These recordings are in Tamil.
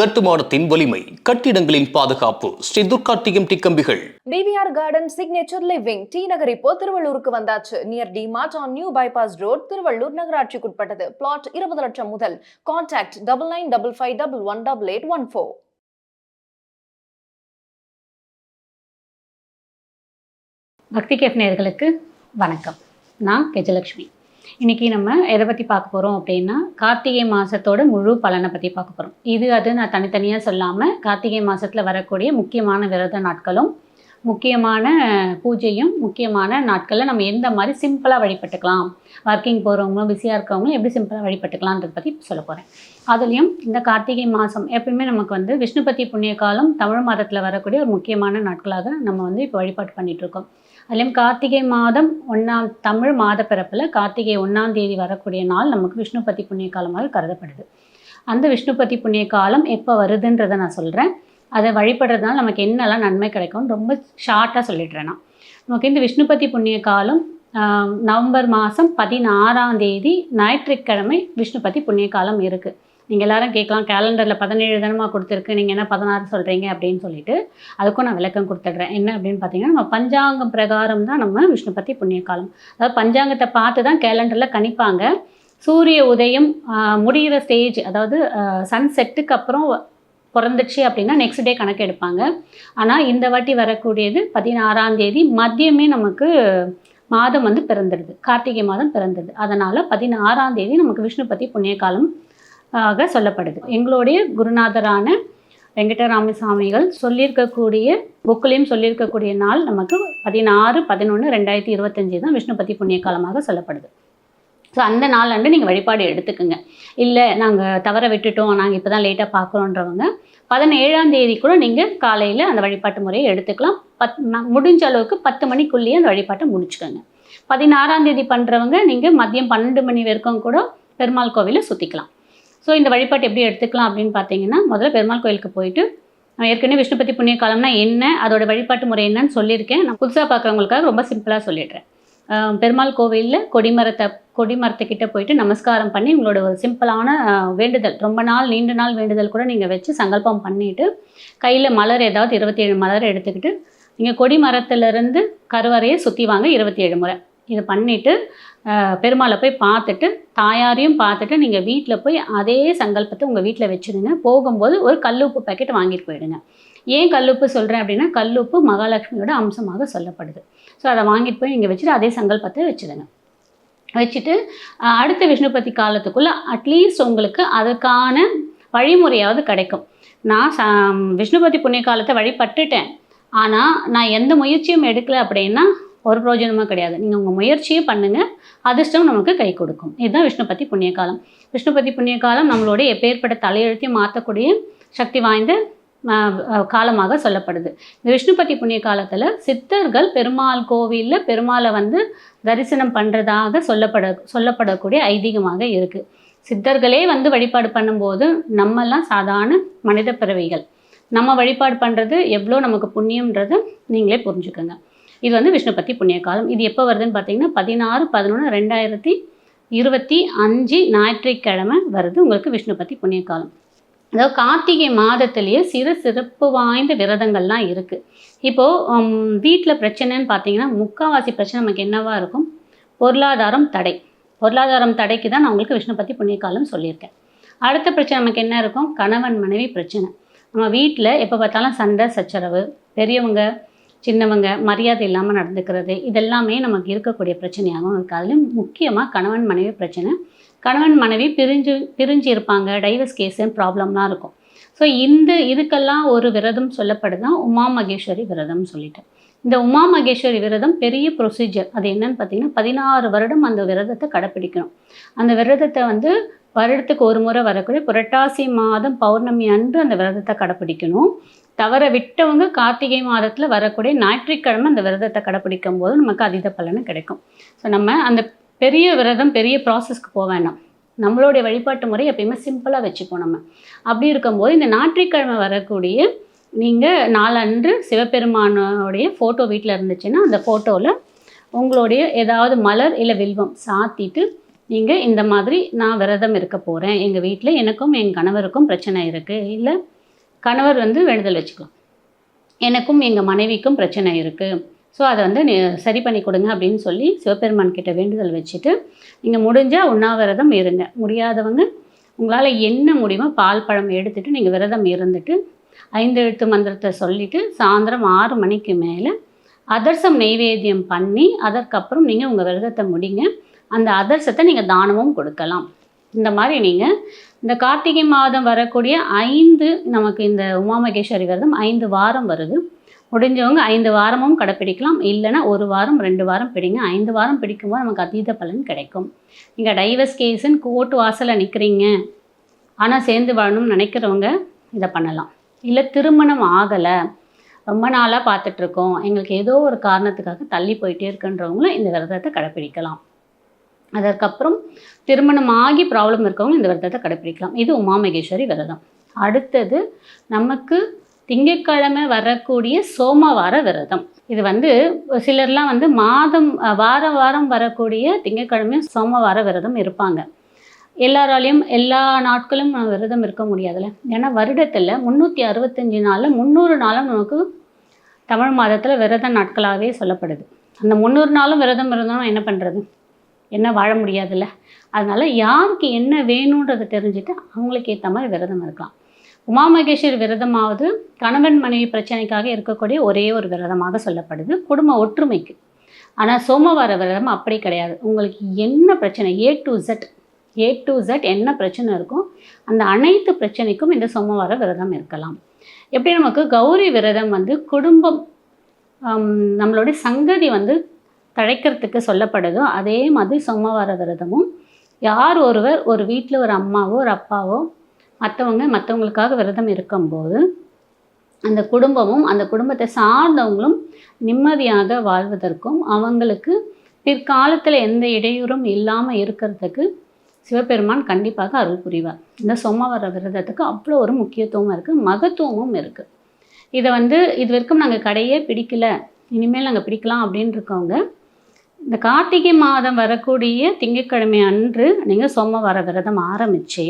கட்டுமானத்தின் வலிமை கட்டிடங்களின் பாதுகாப்பு ஸ்ரீ துர்கார்த்திகம் டிக்கம்பிகள் TVR garden signature living T Nagar இப்போ திருவள்ளூருக்கு வந்தாச்சு. Near D mart on new bypass road Tiruvallur நகராட்சிக்குட்பட்டது. Plot இருபது லட்சம் முதல். Contact double nine double five double one double eight one four Bhakti cafe நேயர்களுக்கு வணக்கம். நான் கெஜலக்ஷ்மி இன்றைக்கி நம்ம எதை பற்றி பார்க்க போகிறோம் அப்படின்னா கார்த்திகை மாதத்தோட முழு பலனை பற்றி பார்க்க போகிறோம் இது அது நான் தனித்தனியாக சொல்லாமல் கார்த்திகை மாதத்தில் வரக்கூடிய முக்கியமான விரத நாட்களும் முக்கியமான பூஜையும் முக்கியமான நாட்களில் நம்ம எந்த மாதிரி சிம்பிளாக வழிபட்டுக்கலாம் ஒர்க்கிங் போகிறவங்களும் பிஸியாக இருக்கவங்களும் எப்படி சிம்பிளாக வழிபட்டுக்கலான்றதை பற்றி சொல்ல போகிறேன் அதுலேயும் இந்த கார்த்திகை மாதம் எப்பயுமே நமக்கு வந்து விஷ்ணுபதி புண்ணிய காலம் தமிழ் மாதத்தில் வரக்கூடிய ஒரு முக்கியமான நாட்களாக நம்ம வந்து இப்போ வழிபாடு பண்ணிட்டு இருக்கோம். அதுலேயும் கார்த்திகை மாதம் ஒன்றாம் தமிழ் மாத பிறப்பில் கார்த்திகை ஒன்றாம் தேதி வரக்கூடிய நாள் நமக்கு விஷ்ணுபதி புண்ணிய காலமாக கருதப்படுது. அந்த விஷ்ணுபதி புண்ணிய காலம் எப்போ வருதுன்றதை நான் சொல்கிறேன் அதை வழிபடுறதுனால நமக்கு என்னெல்லாம் நன்மை கிடைக்கும்னு ரொம்ப ஷார்ட்டாக சொல்லிடுறேன் நான். நமக்கு இந்த விஷ்ணுபதி புண்ணிய காலம் நவம்பர் மாதம் பதினாறாம் தேதி ஞாயிற்றுக்கிழமை விஷ்ணுபதி புண்ணிய காலம் இருக்குது நீங்கள் எல்லாரும் கேட்கலாம். கேலண்டரில் பதினேழு தினமாக கொடுத்துருக்கு. நீங்கள் என்ன பதினாறு சொல்கிறீங்க அப்படின்னு சொல்லிட்டு அதுக்கும் நான் விளக்கம் கொடுத்துட்றேன். என்ன அப்படின்னு பார்த்தீங்கன்னா நம்ம பஞ்சாங்கம் பிரகாரம் தான் நம்ம விஷ்ணுபதி புண்ணிய காலம் அதாவது பஞ்சாங்கத்தை பார்த்து தான் கேலண்டரில் கணிப்பாங்க. சூரிய உதயம் முடிகிற ஸ்டேஜ் அதாவது சன்செட்டுக்கு அப்புறம் பிறந்துச்சு அப்படின்னா நெக்ஸ்ட் டே கணக்கு எடுப்பாங்க. ஆனால் இந்த வாட்டி வரக்கூடியது பதினாறாம் தேதி. மதியமே நமக்கு மாதம் வந்து பிறந்துடுது. கார்த்திகை மாதம் பிறந்துடுது. அதனால் பதினாறாம் தேதி நமக்கு விஷ்ணுபதி புண்ணிய காலம் ஆக சொல்லப்படுது. எங்களுடைய குருநாதரான வெங்கடராம சாமிகள் சொல்லியிருக்கக்கூடிய புக்கிலையும் சொல்லியிருக்கக்கூடிய நாள் நமக்கு பதினாறு பதினொன்று ரெண்டாயிரத்தி இருபத்தஞ்சி தான் விஷ்ணுபதி புண்ணிய காலமாக சொல்லப்படுது. ஸோ அந்த நாள் நாளாண்டு நீங்கள் வழிபாடு எடுத்துக்கோங்க. இல்லை நாங்கள் தவற விட்டுட்டோம் நாங்கள் இப்போ தான் லேட்டாக பார்க்குறோன்றவங்க பதினேழாம் தேதி கூட நீங்கள் காலையில் அந்த வழிபாட்டு முறையை எடுத்துக்கலாம். பத் முடிஞ்ச அளவுக்கு பத்து மணிக்குள்ளேயே அந்த வழிபாட்டை முடிச்சுக்கோங்க. பதினாறாம் தேதி பண்ணுறவங்க நீங்கள் மதியம் பன்னெண்டு மணி வரைக்கும் கூட பெருமாள் கோவிலை சுற்றிக்கலாம் ஸோ இந்த வழிபாட்டு எப்படி எடுத்துக்கலாம் அப்படின்னு பார்த்தீங்கன்னா முதல்ல பெருமாள் கோயிலுக்கு போயிட்டு நான் ஏற்கனவே விஷ்ணுபதி புண்ணிய காலம்னா என்ன அதோட வழிபாட்டு முறை என்னன்னு சொல்லியிருக்கேன். நான் புதுசாக பார்க்குறவங்களுக்காக ரொம்ப சிம்பிளாக சொல்லிடுறேன். பெருமாள் கோவிலில் கொடிமரத்தை கொடிமரத்துக்கிட்ட போயிட்டு நமஸ்காரம் பண்ணி உங்களோட ஒரு சிம்பிளான வேண்டுதல் ரொம்ப நாள் நீண்ட நாள் வேண்டுதல் கூட நீங்கள் வச்சு சங்கல்பம் பண்ணிவிட்டு கையில் மலர் ஏதாவது இருபத்தி ஏழு மலர் எடுத்துக்கிட்டு நீங்கள் கொடி மரத்துலேருந்து கருவறையை சுற்றி வாங்க இருபத்தி ஏழு முறை. இதை பண்ணிவிட்டு பெருமாளை போய் பார்த்துட்டு தாயாரையும் பார்த்துட்டு நீங்கள் வீட்டில் போய் அதே சங்கல்பத்தை உங்கள் வீட்டில் வச்சுருங்க போகும்போது ஒரு கல்லுப்பு பாக்கெட் வாங்கிட்டு போயிடுங்க. ஏன் கல்லுப்பு சொல்கிறேன் அப்படின்னா கல்லுப்பு மகாலட்சுமியோட அம்சமாக சொல்லப்படுது. ஸோ அதை வாங்கிட்டு போய் நீங்கள் வச்சுட்டு அதே சங்கல்பத்தை வச்சுருங்க வச்சுட்டு அடுத்த விஷ்ணுபதி காலத்துக்குள்ளே அட்லீஸ்ட் உங்களுக்கு அதுக்கான வழிமுறையாவது கிடைக்கும். நான் ச விஷ்ணுபதி புண்ணிய காலத்தை வழிபட்டுட்டேன். ஆனால் நான் எந்த முயற்சியும் எடுக்கலை அப்படின்னா ஒரு பிரயோஜனமாக கிடையாது. நீங்கள் உங்கள் முயற்சியும் பண்ணுங்கள் அதிர்ஷ்டம் நமக்கு கை கொடுக்கும். இதுதான் விஷ்ணுபதி புண்ணிய காலம் விஷ்ணுபதி புண்ணிய காலம் நம்மளுடைய எப்பேற்பட்ட தலையெழுத்தையும் மாற்றக்கூடிய சக்தி வாய்ந்த காலமாக சொல்லப்படுது. இந்த விஷ்ணுபதி புண்ணிய காலத்தில் சித்தர்கள் பெருமாள் கோவிலில் பெருமாளை வந்து தரிசனம் பண்ணுறதாக சொல்லப்பட சொல்லப்படக்கூடிய ஐதீகமாக இருக்குது சித்தர்களே வந்து வழிபாடு பண்ணும்போது நம்மெல்லாம் சாதாரண மனித பிறவிகள். நம்ம வழிபாடு பண்ணுறது எவ்வளோ நமக்கு புண்ணியன்றது நீங்களே புரிஞ்சுக்கோங்க. இது வந்து விஷ்ணுபதி புண்ணிய காலம். இது எப்போ வருதுன்னு பார்த்தீங்கன்னா பதினாறு பதினொன்று ரெண்டாயிரத்தி இருபத்தி அஞ்சு ஞாயிற்றுக்கிழமை வருது உங்களுக்கு விஷ்ணுபத்தி புண்ணிய காலம். அதாவது கார்த்திகை மாதத்திலேயே சிறு சிறப்பு வாய்ந்த விரதங்கள்லாம் இருக்குது இப்போது வீட்டில் பிரச்சனைன்னு பார்த்தீங்கன்னா முக்கால்வாசி பிரச்சனை நமக்கு என்னவாக இருக்கும்? பொருளாதாரம் தடை. பொருளாதாரம் தடைக்கு தான் நான் உங்களுக்கு விஷ்ணுபதி புண்ணிய காலம் சொல்லியிருக்கேன். அடுத்த பிரச்சனை நமக்கு என்ன இருக்கும்? கணவன் மனைவி பிரச்சனை. நம்ம வீட்டில் எப்போ பார்த்தாலும் சண்டை சச்சரவு. பெரியவங்க சின்னவங்க மரியாதை இல்லாமல் நடந்துக்கிறது இதெல்லாமே நமக்கு இருக்கக்கூடிய பிரச்சனையாகவும் இருக்குது அதுலேயும் முக்கியமாக கணவன் மனைவி பிரச்சனை. கணவன் மனைவி பிரிஞ்சு பிரிஞ்சு இருப்பாங்க. டைவர்ஸ் கேஸுன்னு ப்ராப்ளம்லாம் இருக்கும். ஸோ இந்த இதுக்கெல்லாம் ஒரு விரதம் சொல்லப்படுதான் உமா மகேஸ்வரி விரதம்னு சொல்லிட்டு. இந்த உமா மகேஸ்வரி விரதம் பெரிய ப்ரொசீஜர் அது என்னன்னு பார்த்தீங்கன்னா பதினாறு வருடம் அந்த விரதத்தை கடைப்பிடிக்கணும். அந்த விரதத்தை வந்து வருடத்துக்கு ஒரு முறை வரக்கூடிய புரட்டாசி மாதம் பௌர்ணமி அன்று அந்த விரதத்தை கடைப்பிடிக்கணும். தவற விட்டவங்க கார்த்திகை மாதத்தில் வரக்கூடிய ஞாயிற்றுக்கிழமை அந்த விரதத்தை கடைப்பிடிக்கும் போது நமக்கு அதீத பலன் கிடைக்கும். ஸோ நம்ம அந்த பெரிய விரதம் பெரிய ப்ராசஸ்க்கு போக வேண்டாம். நம்மளுடைய வழிபாட்டு முறை எப்பயுமே சிம்பிளாக வச்சுப்போம் நம்ம. அப்படி இருக்கும்போது இந்த ஞாயிற்றுக்கிழமை வரக்கூடிய நீங்கள் நாளன்று சிவபெருமானோடைய ஃபோட்டோ வீட்டில் இருந்துச்சுன்னா அந்த ஃபோட்டோவில் உங்களுடைய ஏதாவது மலர் இல்லை வில்வம் சாத்திட்டு நீங்கள் இந்த மாதிரி நான் விரதம் இருக்க போகிறேன் எங்கள் வீட்டில் எனக்கும் என் கணவருக்கும் பிரச்சனை இருக்குது இல்லை கணவர் வந்து வேண்டுதல் வச்சுக்கலாம் எனக்கும் எங்கள் மனைவிக்கும் பிரச்சனை இருக்குது ஸோ அதை வந்து சரி பண்ணி கொடுங்க அப்படின்னு சொல்லி சிவபெருமான் கிட்ட வேண்டுதல் வச்சுட்டு நீங்கள் முடிஞ்சால் உண்ணாவிரதம் இருங்க. முடியாதவங்க உங்களால் என்ன முடியுமோ பால் பழம் எடுத்துகிட்டு நீங்கள் விரதம் இருந்துட்டு ஐந்து எழுத்து மந்திரத்தை சொல்லிவிட்டு சாயந்தரம் ஆறு மணிக்கு மேலே அதர்சம் நெய்வேத்தியம் பண்ணி அதற்கப்புறம் நீங்கள் உங்கள் விரதத்தை முடிங்க. அந்த அதர்சத்தை நீங்கள் தானமும் கொடுக்கலாம். இந்த மாதிரி நீங்கள் இந்த கார்த்திகை மாதம் வரக்கூடிய ஐந்து நமக்கு இந்த உமாமகேஸ்வரி விரதம் ஐந்து வாரம் வருது. முடிஞ்சவங்க ஐந்து வாரமும் கடைப்பிடிக்கலாம். இல்லைன்னா ஒரு வாரம் ரெண்டு வாரம் பிடிங்க. ஐந்து வாரம் பிடிக்கும்போது நமக்கு அதீத பலன் கிடைக்கும். நீங்கள் டைவர்ஸ் கேஸுன்னு கோர்ட் வாசலில் நிற்கிறீங்க ஆனால் சேர்ந்து வாழணும்னு நினைக்கிறவங்க இதை பண்ணலாம். இல்லை திருமணம் ஆகலை. ரொம்ப நாளாக பார்த்துட்ருக்கோம் எங்களுக்கு ஏதோ ஒரு காரணத்துக்காக தள்ளி போயிட்டே இருக்குன்றவங்களும் இந்த விரதத்தை கடைப்பிடிக்கலாம். அதற்கப்புறம் திருமணம் ஆகி ப்ராப்ளம் இருக்கவங்க இந்த விரதத்தை கடைப்பிடிக்கலாம். இது உமாமகேஸ்வரி விரதம். அடுத்தது நமக்கு திங்கட்கிழமை வரக்கூடிய சோமவார விரதம். இது வந்து சிலர்லாம் வந்து மாதம் வார வாரம் வரக்கூடிய திங்கட்கிழமையும் சோமவார விரதம் இருப்பாங்க. எல்லாராலையும் எல்லா நாட்களும் நம்ம விரதம் இருக்க முடியாதுல்ல. ஏன்னா வருடத்தில் முந்நூற்றி அறுபத்தஞ்சு நாளில் முந்நூறு நாளும் நமக்கு தமிழ் மாதத்தில் விரத நாட்களாகவே சொல்லப்படுது. அந்த முந்நூறு நாளும் விரதம் இருந்தோம்னா என்ன பண்ணுறது என்ன வாழ முடியாதுல்ல? அதனால் யாருக்கு என்ன வேணுன்றதை தெரிஞ்சுட்டு அவங்களுக்கு ஏற்ற மாதிரி விரதம் இருக்கலாம். உமாமகேஸ்வரி விரதமாவது கணவன் மனைவி பிரச்சனைக்காக இருக்கக்கூடிய ஒரே ஒரு விரதமாக சொல்லப்படுது குடும்ப ஒற்றுமைக்கு. ஆனால் சோமவார விரதம் அப்படி கிடையாது. உங்களுக்கு என்ன பிரச்சனை? A to Z A to Z என்ன பிரச்சனை இருக்கோ அந்த அனைத்து பிரச்சனைக்கும் இந்த சோமவார விரதம் இருக்கலாம். எப்படி நமக்கு கௌரி விரதம் வந்து குடும்பம் நம்மளுடைய சங்கதி வந்து தழைக்கிறதுக்கு சொல்லப்படுதோ அதே மாதிரி சோமவார விரதமும் யார் ஒருவர் ஒரு வீட்டில் ஒரு அம்மாவோ ஒரு அப்பாவோ மற்றவங்க மற்றவங்களுக்காக விரதம் இருக்கும்போது அந்த குடும்பமும் அந்த குடும்பத்தை சார்ந்தவங்களும் நிம்மதியாக வாழ்வதற்கும் அவங்களுக்கு பிற்காலத்தில் எந்த இடையூறும் இல்லாமல் இருக்கிறதுக்கு சிவபெருமான் கண்டிப்பாக அருள் புரிவார். இந்த சோமவார விரதத்துக்கு அவ்வளோ ஒரு முக்கியத்துவம் இருக்குது மகத்துவமும் இருக்குது இதை வந்து இது வரைக்கும் நாங்கள் கடையே பிடிக்கல. இனிமேல் நாங்கள் பிடிக்கலாம் அப்படின்னு இருக்கவங்க இந்த கார்த்திகை மாதம் வரக்கூடிய திங்கட்கிழமை அன்று நீங்கள் சோமவார விரதம் ஆரம்பித்து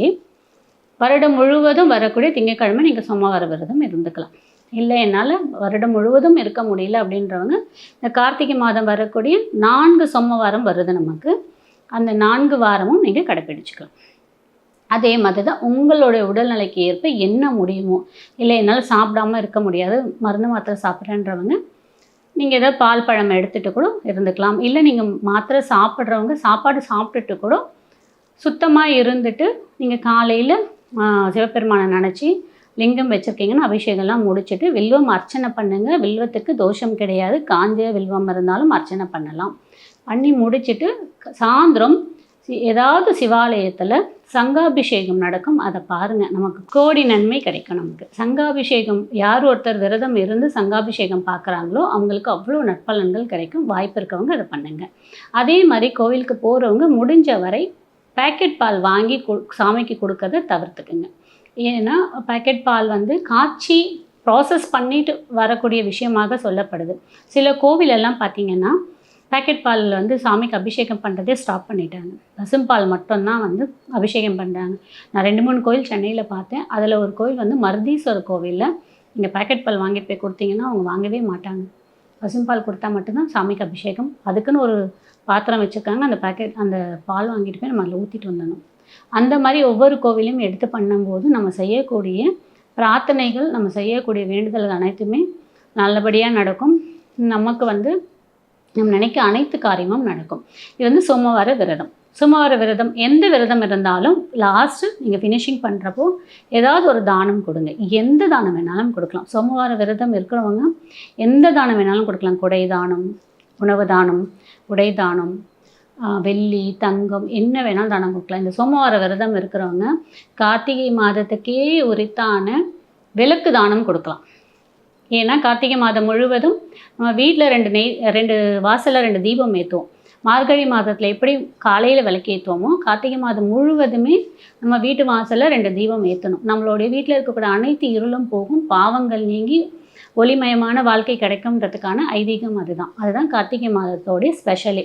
வருடம் முழுவதும் வரக்கூடிய திங்கட்கிழமை நீங்கள் சோமவார விரதம் இருந்துக்கலாம். இல்லை என்னால் வருடம் முழுவதும் இருக்க முடியல அப்படின்றவங்க இந்த கார்த்திகை மாதம் வரக்கூடிய நான்கு சோமவாரம் வருது நமக்கு. அந்த நான்கு வாரமும் நீங்கள் கடைப்பிடிச்சுக்கலாம். அதே மாதிரி தான் உங்களுடைய உடல்நிலைக்கு ஏற்ப என்ன முடியுமோ இல்லை என்னால் சாப்பிடாம இருக்க முடியாது மருந்து மாத்திரை சாப்பிட்றேன்றவங்க நீங்கள் ஏதாவது பால் பழம் எடுத்துகிட்டு கூட இருந்துக்கலாம். இல்லை நீங்கள் மாத்திரை சாப்பிட்றவங்க சாப்பாடு சாப்பிட்டுட்டு கூட சுத்தமாக இருந்துட்டு நீங்கள் காலையில் சிவபெருமானை நினச்சி லிங்கம் வச்சுருக்கீங்கன்னா அபிஷேகம்லாம் முடிச்சுட்டு வில்வம் அர்ச்சனை பண்ணுங்கள் வில்வத்துக்கு தோஷம் கிடையாது. காஞ்ச வில்வம் இருந்தாலும் அர்ச்சனை பண்ணலாம். பண்ணி முடிச்சிட்டு சாயந்தரம் ஏதாவது சிவாலயத்தில் சங்காபிஷேகம் நடக்கும் அதை பாருங்கள் நமக்கு கோடி நன்மை கிடைக்கும் நமக்கு. சங்காபிஷேகம் யார் ஒருத்தர் விரதம் இருந்து சங்காபிஷேகம் பார்க்குறாங்களோ அவங்களுக்கு அவ்வளோ நற்பலன்கள் கிடைக்கும். வாய்ப்பு இருக்கவங்க அதை பண்ணுங்க. அதே மாதிரி கோவிலுக்கு போகிறவங்க முடிஞ்ச வரை பேக்கெட் பால் வாங்கி கு- சாமிக்கு கொடுக்கறத தவிர்த்துக்குங்க. ஏன்னா பேக்கெட் பால் வந்து காய்ச்சி ப்ராசஸ் பண்ணிட்டு வரக்கூடிய விஷயமாக சொல்லப்படுது. சில கோவிலெல்லாம் பார்த்தீங்கன்னா பேக்கெட் பால் வந்து சாமிக்கு அபிஷேகம் பண்ணுறதே ஸ்டாப் பண்ணிட்டாங்க. பசும்பால் மட்டும்தான் வந்து அபிஷேகம் பண்ணுறாங்க நான் ரெண்டு மூணு கோயில் சென்னையில் பார்த்தேன். அதில் ஒரு கோயில் வந்து மருதீஸ்வரர் கோவிலில் நீங்கள் பேக்கெட் பால் வாங்கிட்டு போய் கொடுத்தீங்கன்னா அவங்க வாங்கவே மாட்டாங்க. பசும்பால் கொடுத்தா மட்டும்தான் சாமிக்கு அபிஷேகம். அதுக்குன்னு ஒரு பாத்திரம் வச்சுருக்காங்க. அந்த பேக்கெட் அந்த பால் வாங்கிட்டு போய் நம்ம அதில் ஊற்றிட்டு வந்துடணும். அந்த மாதிரி ஒவ்வொரு கோவிலையும் எடுத்து பண்ணும்போது நம்ம செய்யக்கூடிய பிரார்த்தனைகள் நம்ம செய்யக்கூடிய வேண்டுதல்கள் அனைத்துமே நல்லபடியாக நடக்கும். நமக்கு வந்து நம்ம நினைக்க அனைத்து காரியமும் நடக்கும். இது வந்து சோமவார விரதம். சோமவார விரதம் எந்த விரதம் இருந்தாலும் லாஸ்ட்டு நீங்கள் ஃபினிஷிங் பண்ணுறப்போ ஏதாவது ஒரு தானம் கொடுங்க. எந்த தானம் வேணாலும் கொடுக்கலாம். சோமவார விரதம் இருக்கிறவங்க எந்த தானம் வேணாலும் கொடுக்கலாம். கொடை தானம் உணவு தானம் உடை தானம் வெள்ளி தங்கம் என்ன வேணாலும் தானம் கொடுக்கலாம். இந்த சோமவார விரதம் இருக்கிறவங்க கார்த்திகை மாதத்துக்கே உரித்தான விளக்கு தானம் கொடுக்கலாம். ஏன்னா கார்த்திகை மாதம் முழுவதும் நம்ம வீட்டில் ரெண்டு நெய் ரெண்டு வாசலில் ரெண்டு தீபம் ஏற்றுவோம் மார்கழி மாதத்தில் எப்படி காலையில் விளக்கேற்றுவோமோ கார்த்திகை மாதம் முழுவதுமே நம்ம வீட்டு வாசலில் ரெண்டு தீபம் ஏற்றணும் நம்மளுடைய வீட்டில் இருக்கக்கூடிய அனைத்து இருளும் போகும் பாவங்கள் நீங்கி ஒளிமயமான வாழ்க்கை கிடைக்கும்ன்றதுக்கான ஐதீகம் அதுதான். அதுதான் கார்த்திகை மாதத்தோடைய ஸ்பெஷலே.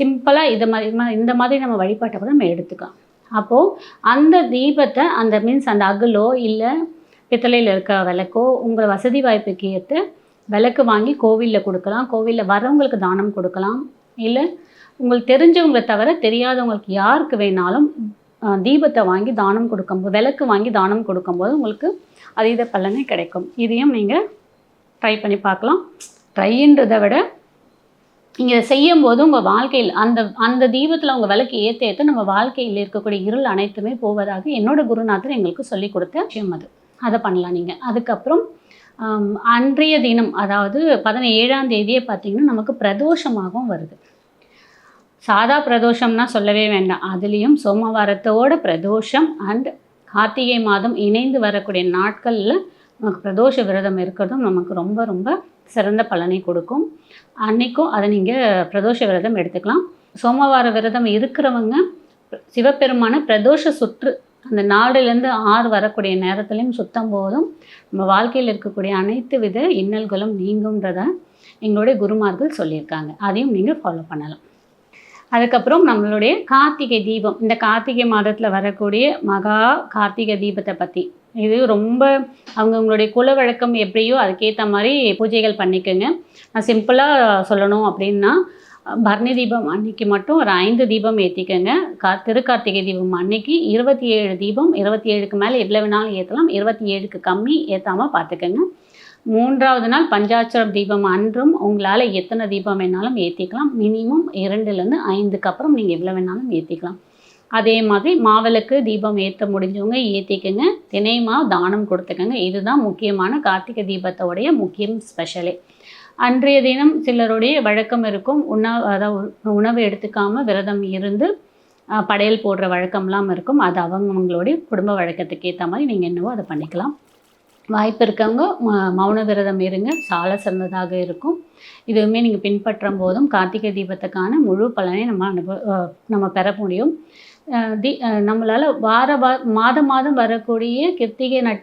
சிம்பிளாக இது மாதிரி இந்த மாதிரி நம்ம வழிபாட்டை கூட நம்ம எடுத்துக்கலாம். அப்போது அந்த தீபத்தை அந்த மீன்ஸ் அந்த அகலோ இல்லை பித்தளையில் இருக்க விளக்கோ உங்கள் வசதி வாய்ப்புக்கு ஏற்று விளக்கு வாங்கி கோவிலில் கொடுக்கலாம். கோவிலில் வரவங்களுக்கு தானம் கொடுக்கலாம். இல்லை உங்களுக்கு தெரிஞ்சவங்களை தவிர தெரியாதவங்களுக்கு யாருக்கு வேணாலும் தீபத்தை வாங்கி தானம் கொடுக்கும்போது விளக்கு வாங்கி தானம் கொடுக்கும்போது உங்களுக்கு அதீத பலனே கிடைக்கும். இதையும் நீங்கள் ட்ரை பண்ணி பார்க்கலாம். ட்ரைன்றதை விட நீங்கள் செய்யும்போது உங்கள் வாழ்க்கையில் அந்த அந்த தீபத்தில் உங்கள் விளக்கு ஏற்ற ஏற்ற நம்ம வாழ்க்கையில் இருக்கக்கூடிய இருள் அனைத்துமே போவதாக என்னோட குருநாதர் எங்களுக்கு சொல்லிக் கொடுத்த விஷயம் அது. அதை பண்ணலாம் நீங்கள் அதுக்கப்புறம் அன்றைய தினம் அதாவது பதினேழாம் தேதியே பார்த்தீங்கன்னா நமக்கு பிரதோஷமாகவும் வருது. சாதா பிரதோஷம்னா சொல்லவே வேண்டாம். அதுலேயும் சோமவாரத்தோட பிரதோஷம் அண்ட் கார்த்திகை மாதம் இணைந்து வரக்கூடிய நாட்களில் நமக்கு பிரதோஷ விரதம் இருக்கிறதும் நமக்கு ரொம்ப ரொம்ப சிறந்த பலனை கொடுக்கும். அன்னைக்கும் அதை நீங்கள் பிரதோஷ விரதம் எடுத்துக்கலாம். சோமவார விரதம் இருக்கிறவங்க சிவபெருமான பிரதோஷ சுற்று அந்த நாடுலேருந்து ஆறு வரக்கூடிய நேரத்துலையும் சுத்தம் போதும். நம்ம வாழ்க்கையில் இருக்கக்கூடிய அனைத்து வித இன்னல்களும் நீங்கும்ன்றத எங்களுடைய குருமார்கள் சொல்லியிருக்காங்க. அதையும் நீங்கள் ஃபாலோ பண்ணலாம். அதுக்கப்புறம் நம்மளுடைய கார்த்திகை தீபம். இந்த கார்த்திகை மாதத்தில் வரக்கூடிய மகா கார்த்திகை தீபத்தை பற்றி இது ரொம்ப அவங்கவுங்களுடைய குல வழக்கம் எப்படியோ அதுக்கேற்ற மாதிரி பூஜைகள் பண்ணிக்கோங்க. நான் சிம்பிளாக சொல்லணும் அப்படின்னா பரணி தீபம் அன்னைக்கு மட்டும் ஒரு ஐந்து தீபம் ஏற்றிக்கோங்க கா திருக்கார்த்திகை தீபம் அன்னைக்கு இருபத்தி ஏழு தீபம் இருபத்தி ஏழுக்கு மேலே எவ்வளோ வேணாலும் ஏற்றலாம் இருபத்தி ஏழுக்கு கம்மி ஏற்றாமல் பார்த்துக்கோங்க மூன்றாவது நாள் பஞ்சாட்சரம் தீபம் அன்றும் உங்களால் எத்தனை தீபம் வேணாலும் ஏற்றிக்கலாம் மினிமம் இரண்டுலேருந்து ஐந்துக்கு அப்புறம் நீங்கள் எவ்வளோ வேணாலும் ஏற்றிக்கலாம் அதே மாதிரி மாவிளக்கு தீபம் ஏற்ற முடிஞ்சவங்க ஏற்றிக்கங்க தினைமா தானம் கொடுத்துக்கங்க. இதுதான் முக்கியமான கார்த்திகை தீபத்தோடைய முக்கியம் ஸ்பெஷலே. அன்றைய தினம் சிலருடைய வழக்கம் இருக்கும். உணவு அதாவது உணவு எடுத்துக்காமல் விரதம் இருந்து படையல் போடுற வழக்கம்லாம் இருக்கும். அது அவங்கவுங்களுடைய குடும்ப வழக்கத்துக்கு ஏற்ற மாதிரி நீங்கள் என்னவோ அதை பண்ணிக்கலாம். வாய்ப்பு இருக்கவங்க ம- மௌன விரதம் இருங்க. சால சிறந்ததாக இருக்கும். இதுவுமே நீங்கள் பின்பற்றும் போதும். கார்த்திகை தீபத்துக்கான முழு பலனை நம்ம அனுபவ நம்ம பெற முடியும். தி நம்மளால் வார வா மாதம் மாதம் வரக்கூடிய கிருத்திகை நட்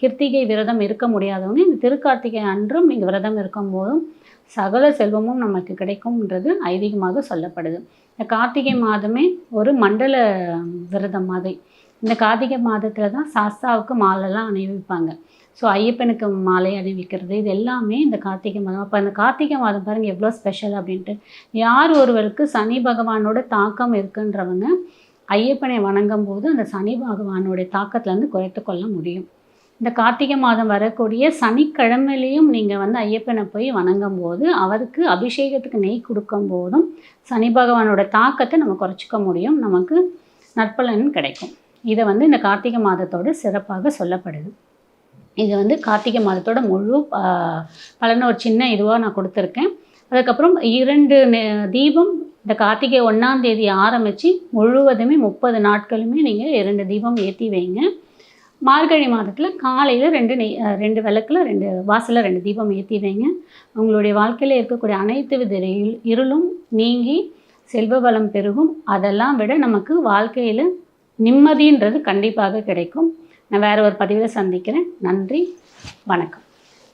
கிருத்திகை விரதம் இருக்க முடியாதவங்க இந்த திருக்கார்த்திகை அன்றும் நீங்கள் விரதம் இருக்கும் போதும் சகல செல்வமும் நமக்கு கிடைக்கும்ன்றது ஐதீகமாக சொல்லப்படுது. இந்த கார்த்திகை மாதமே ஒரு மண்டல விரதம் மாதிரி. இந்த கார்த்திகை மாதத்தில் தான் சாஸ்தாவுக்கு மாலைலாம் அணிவிப்பாங்க. ஸோ ஐயப்பனுக்கு மாலை அணிவிக்கிறது இது எல்லாமே இந்த கார்த்திகை மாதம். அப்போ அந்த கார்த்திகை மாதம் பாருங்கள் எவ்வளோ ஸ்பெஷல் அப்படின்ட்டு. யார் ஒருவருக்கு சனி பகவானோட தாக்கம் இருக்குன்றவங்க ஐயப்பனை வணங்கும் போது அந்த சனி பகவானுடைய தாக்கத்துலேருந்து குறைத்து கொள்ள முடியும். இந்த கார்த்திகை மாதம் வரக்கூடிய சனிக்கிழமையிலையும் நீங்கள் வந்து ஐயப்பனை போய் வணங்கும் போது அவருக்கு அபிஷேகத்துக்கு நெய் கொடுக்கும் போதும் சனி பகவானோட தாக்கத்தை நம்ம குறைச்சிக்க முடியும். நமக்கு நற்பலன் கிடைக்கும். இதை வந்து இந்த கார்த்திகை மாதத்தோட சிறப்பாக சொல்லப்படுது. இது வந்து கார்த்திகை மாதத்தோட முழு ஆஹ், பலனை ஒரு சின்ன இதுவாக நான் கொடுத்துருக்கேன். அதுக்கப்புறம் இரண்டு நெ- தீபம் இந்த கார்த்திகை ஒன்றாம் தேதி ஆரம்பித்து முழுவதுமே முப்பது நாட்களுமே நீங்கள் இரண்டு தீபம் ஏற்றி வைங்க. மார்கழி மாதத்தில் காலையில் ரெண்டு நெய் ரெண்டு விளக்கில் ரெண்டு வாசலில் ரெண்டு தீபம் ஏற்றி வைங்க. உங்களுடைய வாழ்க்கையில் இருக்கக்கூடிய அனைத்து வித இருளும் நீங்கி செல்வ பலம் பெருகும். அதெல்லாம் விட நமக்கு வாழ்க்கையில் நிம்மதின்றது கண்டிப்பாக கிடைக்கும். நான் வேறு ஒரு பதிவில் சந்திக்கிறேன். நன்றி. வணக்கம்.